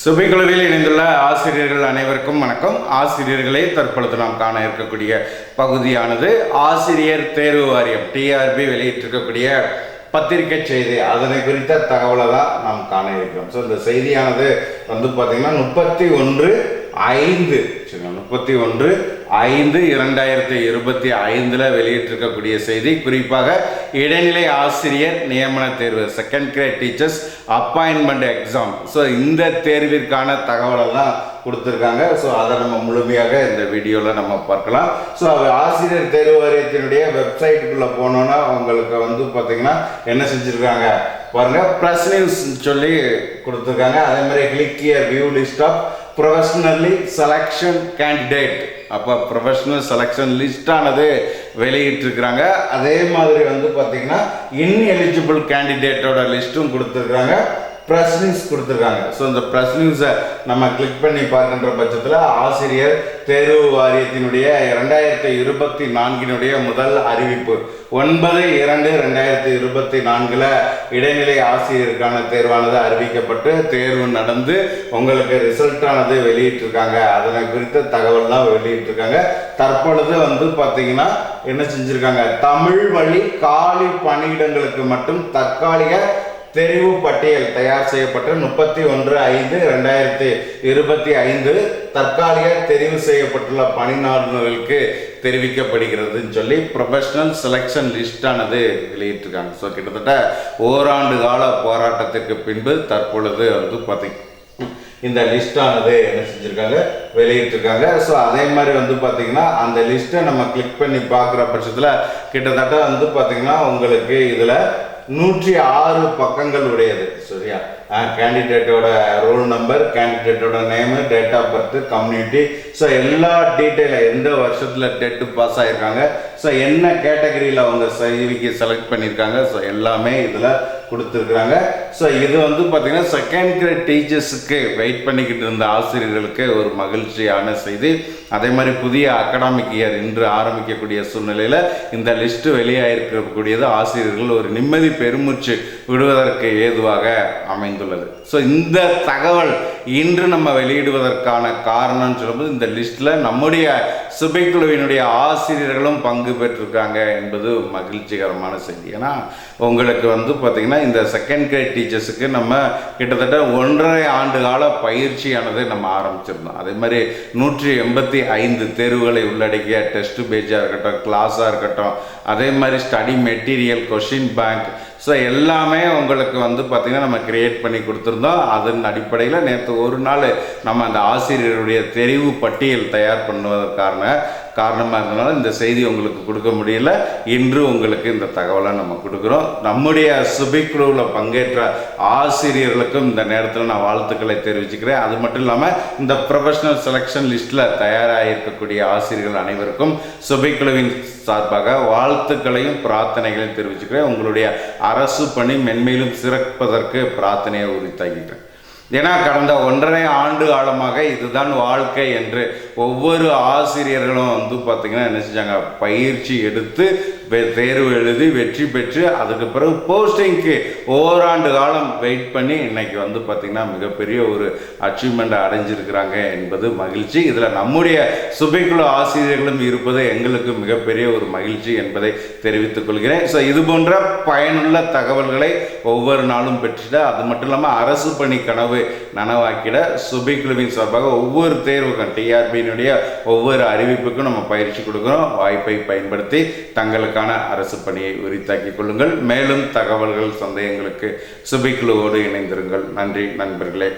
சுபைக்குழுவில் இணைந்துள்ள ஆசிரியர்கள் அனைவருக்கும் வணக்கம். ஆசிரியர்களே தற்பொழுது நாம் காண இருக்கக்கூடிய பகுதியானது ஆசிரியர் தேர்வு வாரியம் டிஆர்பி வெளியிட்டிருக்கக்கூடிய பத்திரிகை செய்தி. அதனை குறித்த தகவலை தான் நாம் காண இருக்கிறோம். ஸோ இந்த செய்தியானது வந்து பார்த்திங்கன்னா முப்பத்தி ஒன்று ஐந்து முப்பத்தி ஒன்று ஐந்து இரண்டாயிரத்தி இருபத்தி ஐந்தில் வெளியிட்டிருக்கக்கூடிய செய்தி குறிப்பாக இடைநிலை ஆசிரியர் நியமன தேர்வு second grade teachers appointment exam so இந்த தேர்விற்கான தகவலை தான் கொடுத்துருக்காங்க. ஸோ அதை நம்ம முழுமையாக இந்த வீடியோவில் நம்ம பார்க்கலாம். ஸோ ஆசிரியர் தேர்வு வாரியத்தினுடைய வெப்சைட்டுக்குள்ளே போனோன்னா அவங்களுக்கு வந்து பார்த்திங்கன்னா என்ன செஞ்சுருக்காங்க? பாருங்க ப்ளஸ் நியூஸ் சொல்லி கொடுத்துருக்காங்க. அதே மாதிரி click here view list of provisionally selection candidate அப்போ ப்ரொஃபஷ்னல் செலெக்ஷன் லிஸ்டானது வெளியிட்டிருக்கிறாங்க. அதே மாதிரி வந்து பார்த்தீங்கன்னா இன்எலிஜிபிள் கேண்டிடேட்டோட லிஸ்ட்டும் கொடுத்துருக்குறாங்க. ப்ரெஸ் நியூஸ் கொடுத்துருக்காங்க. ஸோ இந்த ப்ரெஸ் நியூஸை நம்ம கிளிக் பண்ணி பார்க்கின்ற பட்சத்தில் ஆசிரியர் தேர்வு வாரியத்தினுடைய ரெண்டாயிரத்தி இருபத்தி நான்கினுடைய முதல் அறிவிப்பு. ஒன்பது இரண்டு ரெண்டாயிரத்தி இருபத்தி நான்கில் இடைநிலை ஆசிரியருக்கான தேர்வானது அறிவிக்கப்பட்டு தேர்வு நடந்து உங்களுக்கு ரிசல்ட்டானது வெளியிட்டிருக்காங்க. அதனை குறித்த தகவல்லாம் வெளியிட்டிருக்காங்க. தற்பொழுது வந்து பார்த்தீங்கன்னா என்ன செஞ்சுருக்காங்க? தமிழ் வழி காலி பணியிடங்களுக்கு மட்டும் தற்காலிக தெரிவு பட்டியல் தயார் செய்யப்பட்ட முப்பத்தி ஒன்று ஐந்து ரெண்டாயிரத்தி இருபத்தி ஐந்து தற்காலிக தெரிவு செய்யப்பட்டுள்ள பணியாளர்களுக்கு தெரிவிக்கப்படுகிறதுன்னு சொல்லி ப்ரொஃபஷனல் செலெக்ஷன் லிஸ்டானது வெளியிட்டிருக்காங்க. ஸோ கிட்டத்தட்ட ஓராண்டு கால போராட்டத்திற்கு பின்பு தற்பொழுது வந்து பார்த்தீங்க இந்த லிஸ்டானது என்ன செஞ்சுருக்காங்க? வெளியிட்டிருக்காங்க. ஸோ அதே மாதிரி வந்து பார்த்தீங்கன்னா அந்த லிஸ்ட்டை நம்ம கிளிக் பண்ணி பார்க்குற பட்சத்தில் கிட்டத்தட்ட வந்து பார்த்தீங்கன்னா உங்களுக்கு இதில் நூற்றி ஆறு பக்கங்கள் உடையது சரியா? கேண்டிடேட்டோட roll number கேண்டிடேட்டோட name date of birth community so எல்லா டீட்டெயிலும் எந்த வருஷத்தில் டெட்டு பாஸ் ஆகிருக்காங்க ஸோ என்ன கேட்டகரியில் அவங்க செய்திக்கு செலக்ட் பண்ணியிருக்காங்க? ஸோ எல்லாமே இதில் கொடுத்துருக்குறாங்க. ஸோ இது வந்து பார்த்திங்கன்னா செகண்ட் கிரேட் டீச்சர்ஸுக்கு வெயிட் பண்ணிக்கிட்டு இருந்த ஆசிரியர்களுக்கு ஒரு மகிழ்ச்சியான செய்தி. அதே மாதிரி புதிய அகடாமிக் இயர் இன்று ஆரம்பிக்கக்கூடிய சூழ்நிலையில் இந்த லிஸ்ட்டு வெளியாகிருக்கக்கூடியது ஆசிரியர்கள் ஒரு நிம்மதி பெருமூச்சு விடுவதற்கு ஏதுவாக அமைந்துள்ளது. ஸோ இந்த தகவல் இன்று நம்ம வெளியிடுவதற்கான காரணம்னு சொல்லும்போது இந்த லிஸ்ட்டில் நம்முடைய சுபைக்குழுவினுடைய ஆசிரியர்களும் பங்கு பெற்றிருக்காங்க என்பது மகிழ்ச்சிகரமான செய்தி. ஏன்னா உங்களுக்கு வந்து பார்த்திங்கன்னா இந்த செகண்ட் கிரேட் டீச்சர்ஸுக்கு நம்ம கிட்டத்தட்ட ஒன்றரை ஆண்டு கால பயிற்சியானது நம்ம ஆரம்பிச்சிருந்தோம். அதே மாதிரி நூற்றி எண்பத்தி ஐந்து தேர்வுகளை உள்ளடக்கிய டெஸ்ட் பேஜாக இருக்கட்டும் கிளாஸாக இருக்கட்டும் அதே மாதிரி study material question bank so எல்லாமே உங்களுக்கு வந்து பார்த்திங்கன்னா நம்ம கிரியேட் பண்ணி கொடுத்துருந்தோம். அதன் அடிப்படையில் நேற்று ஒரு நாள் நம்ம அந்த ஆசிரியருடைய தெரிவு பட்டியல் தயார் பண்ணுவதற்கான காரணமாக இருந்தனால இந்த செய்தி உங்களுக்கு கொடுக்க முடியல. இன்று உங்களுக்கு இந்த தகவலை நம்ம கொடுக்குறோம். நம்முடைய சுபிக்குழுவில் பங்கேற்ற ஆசிரியர்களுக்கும் இந்த நேரத்தில் நான் வாழ்த்துக்களை தெரிவிச்சுக்கிறேன். அது மட்டும் இல்லாமல் இந்த ப்ரொஃபஷனல் செலெக்ஷன் லிஸ்ட்டில் தயாராக இருக்கக்கூடிய ஆசிரியர்கள் அனைவருக்கும் சுபைக்குழுவின் சார்பாக வாழ்த்துக்களையும் பிரார்த்தனைகளையும் தெரிவிச்சுக்கிறேன். உங்களுடைய அரசு பணி மென்மேலும் சிறப்பதற்கு பிரார்த்தனையை உரித்தாகிக்கிறேன் ஏன்னா கடந்த ஒன்றரை ஆண்டு காலமாக இதுதான் வாழ்க்கை என்று ஒவ்வொரு ஆசிரியர்களும் வந்து பார்த்திங்கன்னா என்ன செஞ்சாங்க? பயிற்சி எடுத்து தேர்வு எழுதி வெற்றி பெற்று அதுக்கு பிறகு போஸ்டிங்க்கு ஓராண்டு காலம் வெயிட் பண்ணி இன்னைக்கு வந்து பார்த்திங்கன்னா மிகப்பெரிய ஒரு அச்சீவ்மெண்ட்டை அடைஞ்சிருக்கிறாங்க என்பது மகிழ்ச்சி. இதில் நம்முடைய சுபைக்குழு ஆசிரியர்களும் இருப்பது எங்களுக்கு மிகப்பெரிய ஒரு மகிழ்ச்சி என்பதை தெரிவித்துக் கொள்கிறேன். ஸோ இது போன்ற பயனுள்ள தகவல்களை ஒவ்வொரு நாளும் பெற்றுட்டு அது மட்டும் இல்லாமல் அரசு பணி கனவு நனவாக்கிட சுபைக்குழுவின் சார்பாக ஒவ்வொரு தேர்வுக்கும் டிஆர்பியினுடைய ஒவ்வொரு அறிவிப்புக்கும் நம்ம பயிற்சி கொடுக்குறோம். வாய்ப்பை பயன்படுத்தி தங்களுக்கான அரசு பணியை உரித்தாக்கிக் கொள்ளுங்கள். மேலும் தகவல்கள் சந்தேகங்களுக்கு சுபிக்குழுவோடு இணைந்திருங்கள். நன்றி நண்பர்களே.